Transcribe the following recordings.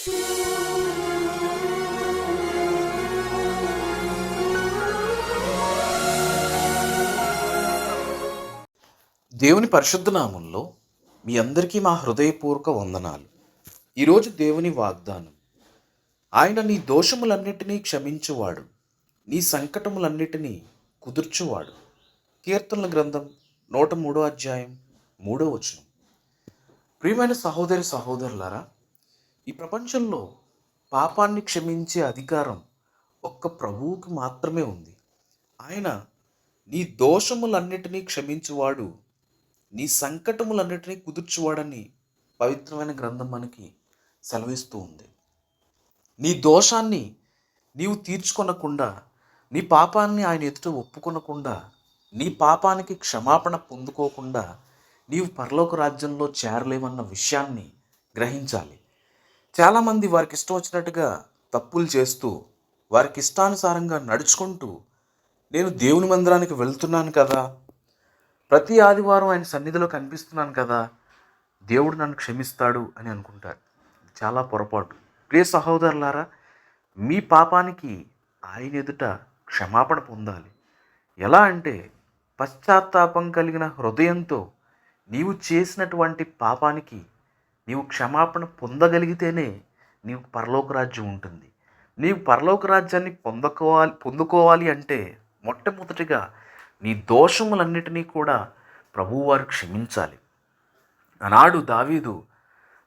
దేవుని పరిశుద్ధనామంలో మీ అందరికీ మా హృదయపూర్వక వందనాలు. ఈరోజు దేవుని వాగ్దానం ఆయన నీ దోషములన్నిటినీ క్షమించువాడు నీ సంకటములన్నిటినీ కుదుర్చువాడు. కీర్తనల గ్రంథం నూట మూడో అధ్యాయం మూడో వచనం. ప్రియమైన సహోదరి సహోదరులారా ఈ ప్రపంచంలో పాపాన్ని క్షమించే అధికారం ఒక్క ప్రభువుకి మాత్రమే ఉంది. ఆయన నీ దోషములన్నిటినీ క్షమించువాడు నీ సంకటములన్నిటినీ కుదుర్చువాడని పవిత్రమైన గ్రంథం మనకి సెలవిస్తూ ఉంది. నీ దోషాన్ని నీవు తీర్చుకొనకుండా నీ పాపాన్ని ఆయన ఎదుట ఒప్పుకొనకుండా నీ పాపానికి క్షమాపణ పొందుకోకుండా నీవు పరలోక రాజ్యంలో చేరలేవన్న విషయాన్ని గ్రహించాలి. చాలామంది వారికి ఇష్టం వచ్చినట్టుగా తప్పులు చేస్తూ వారికి ఇష్టానుసారంగా నడుచుకుంటూ నేను దేవుని మందిరానికి వెళ్తున్నాను కదా. ప్రతి ఆదివారం ఆయన సన్నిధిలో కనిపిస్తున్నాను కదా. దేవుడు నన్ను క్షమిస్తాడు అని అనుకుంటారు. చాలా పొరపాటు. ప్రియ సహోదరులారా మీ పాపానికి ఆయన ఎదుట క్షమాపణ పొందాలి. ఎలా అంటే పశ్చాత్తాపం కలిగిన హృదయంతో నీవు చేసినటువంటి పాపానికి నీవు క్షమాపణ పొందగలిగితేనే నీవు పరలోక రాజ్యం ఉంటుంది. నీవు పరలోక రాజ్యాన్ని పొందుకోవాలి పొందుకోవాలి అంటే మొట్టమొదటిగా నీ దోషములన్నిటినీ కూడా ప్రభువారు క్షమించాలి. ఆనాడు దావీదు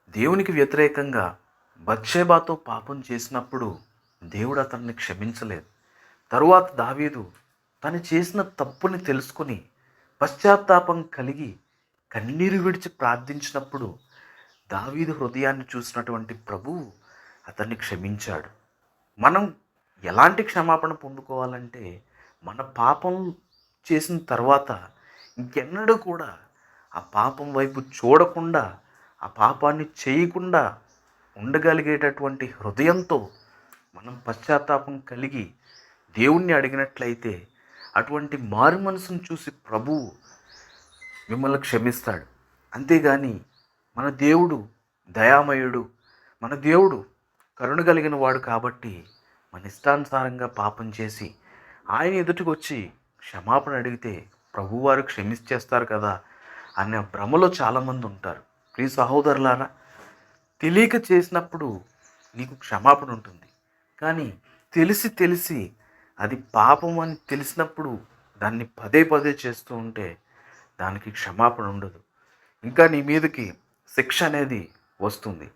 దేవునికి వ్యతిరేకంగా బత్షేబాతో పాపం చేసినప్పుడు దేవుడు అతన్ని క్షమించలేదు. తరువాత దావీదు తను చేసిన తప్పుని తెలుసుకొని పశ్చాత్తాపం కలిగి కన్నీరు విడిచి ప్రార్థించినప్పుడు దావీదు హృదయాన్ని చూసినటువంటి ప్రభు అతన్ని క్షమించాడు. మనం ఎలాంటి క్షమాపణ పొందుకోవాలంటే మన పాపం చేసిన తర్వాత ఇంకెన్నడూ కూడా ఆ పాపం వైపు చూడకుండా ఆ పాపాన్ని చేయకుండా ఉండగలిగేటటువంటి హృదయంతో మనం పశ్చాత్తాపం కలిగి దేవుణ్ణి అడిగినట్లయితే అటువంటి మారు మనసును చూసి ప్రభువు మిమ్మల్ని క్షమిస్తాడు. అంతేగాని మన దేవుడు దయామయుడు మన దేవుడు కరుణ కలిగిన వాడు కాబట్టి మన ఇష్టానుసారంగా పాపం చేసి ఆయన ఎదుటికి వచ్చి క్షమాపణ అడిగితే ప్రభువారు క్షమించేస్తారు కదా అనే భ్రమలో చాలామంది ఉంటారు. ప్రియ సహోదరులారా తెలియక చేసినప్పుడు నీకు క్షమాపణ ఉంటుంది. కానీ తెలిసి తెలిసి అది పాపం అని తెలిసినప్పుడు దాన్ని పదే పదే చేస్తూ ఉంటే దానికి క్షమాపణ ఉండదు. ఇంకా నీ మీదకి శిక్ష అనేది వస్తుంది.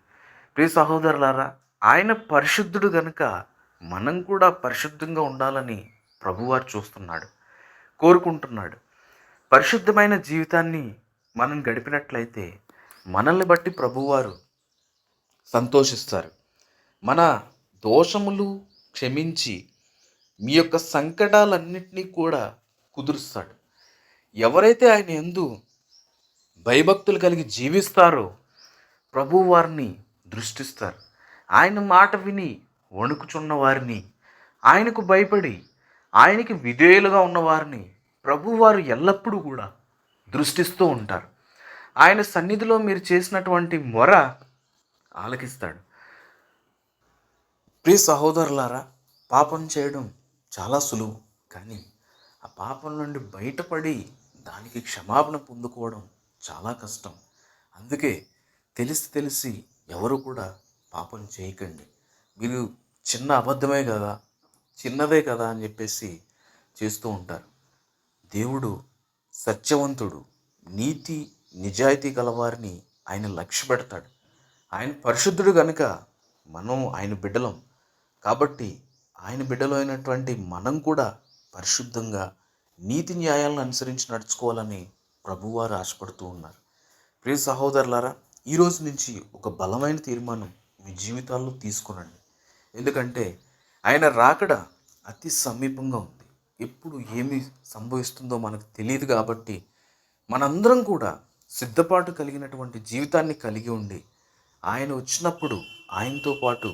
ప్రియ సహోదరులారా ఆయన పరిశుద్ధుడు గనుక మనం కూడా పరిశుద్ధంగా ఉండాలని ప్రభువారు చూస్తున్నాడు కోరుకుంటున్నాడు. పరిశుద్ధమైన జీవితాన్ని మనం గడిపినట్లయితే మనల్ని బట్టి ప్రభువారు సంతోషిస్తారు. మన దోషములు క్షమించి మీ యొక్క సంకటాలన్నింటినీ కూడా కుదురుస్తాడు. ఎవరైతే ఆయన ఎందు భయభక్తులు కలిగి జీవిస్తారో ప్రభు వారిని దృష్టిస్తారు. ఆయన మాట విని వణుకుచున్న వారిని ఆయనకు భయపడి ఆయనకి విధేయులుగా ఉన్నవారిని ప్రభువారు ఎల్లప్పుడూ కూడా దృష్టిస్తూ ఉంటారు. ఆయన సన్నిధిలో మీరు చేసినటువంటి మొర ఆలకిస్తాడు. ప్రియ సహోదరులారా పాపం చేయడం చాలా సులువు కానీ ఆ పాపం నుండి బయటపడి దానికి క్షమాపణ పొందుకోవడం చాలా కష్టం. అందుకే తెలిసి తెలిసి ఎవరు కూడా పాపం చేయకండి. మీరు చిన్న అబద్ధమే కదా చిన్నదే కదా అని చెప్పేసి చేస్తూ ఉంటారు. దేవుడు సత్యవంతుడు నీతి నిజాయితీ గలవారిని ఆయన లక్ష్య పెడతాడు. ఆయన పరిశుద్ధుడు కనుక మనం ఆయన బిడ్డలం. కాబట్టి ఆయన బిడ్డలు అయినటువంటి మనం కూడా పరిశుద్ధంగా నీతి న్యాయాలను అనుసరించి నడుచుకోవాలని ప్రభువారు ఆశపడుతూ ఉన్నారు. ప్రియ సహోదరులారా ఈరోజు నుంచి ఒక బలమైన తీర్మానం మీ జీవితాల్లో తీసుకునండి ఎందుకంటే ఆయన రాకడ అతి సమీపంగా ఉంది. ఎప్పుడు ఏమి సంభవిస్తుందో మనకు తెలియదు కాబట్టి మనందరం కూడా సిద్ధపాటు కలిగినటువంటి జీవితాన్ని కలిగి ఉండి ఆయన వచ్చినప్పుడు ఆయనతో పాటు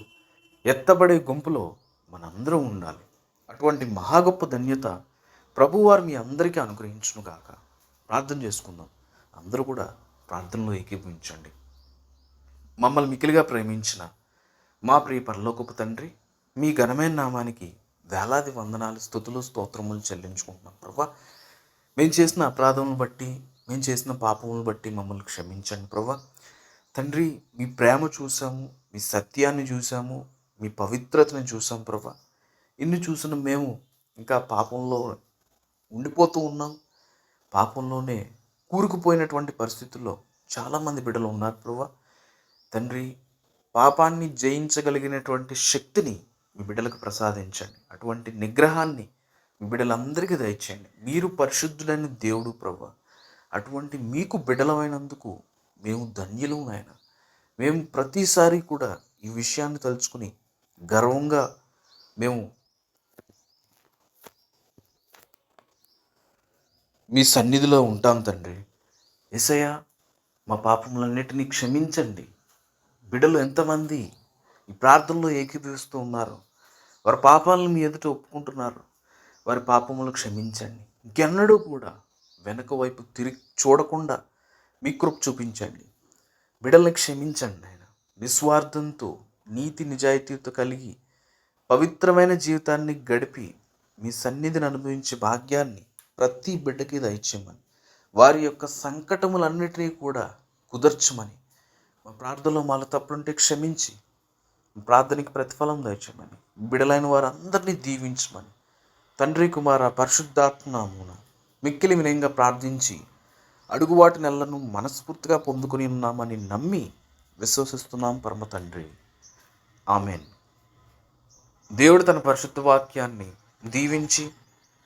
ఎత్తబడే గుంపులో మనందరం ఉండాలి. అటువంటి మహా గొప్ప ధన్యత ప్రభువారు మీ అందరికీ అనుగ్రహించును గాక ప్రార్థన చేసుకుందాం. అందరూ కూడా ప్రార్థనలో ఏకీభవించండి. మమ్మల్ని మికిలిగా ప్రేమించిన మా ప్రియ పరలోకపు తండ్రి మీ ఘనమైన నామానికి వేలాది వందనాలు స్థుతులు స్తోత్రములు చెల్లించుకుంటున్నాం. ప్రభా మేము చేసిన అపరాధములను బట్టి మేము చేసిన పాపములను బట్టి మమ్మల్ని క్షమించండి ప్రభా. తండ్రి మీ ప్రేమ చూసాము మీ సత్యాన్ని చూసాము మీ పవిత్రతను చూసాం ప్రభా. ఇన్ని చూసిన మేము ఇంకా పాపంలో ఉండిపోతూ ఉన్నాం. పాపంలోనే కూరుకుపోయినటువంటి పరిస్థితుల్లో చాలామంది బిడ్డలు ఉన్నారు ప్రభా. తండ్రి పాపాన్ని జయించగలిగినటువంటి శక్తిని మీ బిడ్డలకు ప్రసాదించండి. అటువంటి నిగ్రహాన్ని మీ బిడ్డలందరికీ దయచేయండి. మీరు పరిశుద్ధులైన దేవుడు ప్రభా. అటువంటి మీకు బిడ్డలమైనందుకు మేము ధన్యులం ఆయన మేము ప్రతిసారి కూడా ఈ విషయాన్ని తలుచుకుని గర్వంగా మేము మీ సన్నిధిలో ఉంటాం తండ్రి. ఎసయ్య మా పాపములన్నిటినీ క్షమించండి. బిడ్డలు ఎంతమంది ఈ ప్రార్థనలో ఏకీభవిస్తూ ఉన్నారు. వారి పాపాలను మీ ఎదుట ఒప్పుకుంటున్నారు. వారి పాపములు క్షమించండి. ఇంకెన్నడూ కూడా వెనక వైపు తిరిగి చూడకుండా మీ కృప చూపించండి. బిడల్ని క్షమించండి ఆయన. నిస్వార్థంతో నీతి నిజాయితీతో కలిగి పవిత్రమైన జీవితాన్ని గడిపి మీ సన్నిధిని అనుభవించే భాగ్యాన్ని ప్రతి బిడ్డకి దయచేయమని వారి యొక్క సంకటములన్నిటినీ కూడా కుదర్చమని. మా ప్రార్థనలో మాలో తప్పులుంటే క్షమించి. ప్రార్థనకి ప్రతిఫలం దయచేయమని. బిడలైన వారందరినీ దీవించమని. తండ్రి కుమార పరిశుద్ధాత్మనామున మిక్కిలి వినయంగా ప్రార్థించి అడుగువాటి నెలను మనస్ఫూర్తిగా పొందుకుని ఉన్నామని నమ్మి విశ్వసిస్తున్నాం పరమ తండ్రి. ఆమెన్. దేవుడు తన పరిశుద్ధ వాక్యాన్ని దీవించి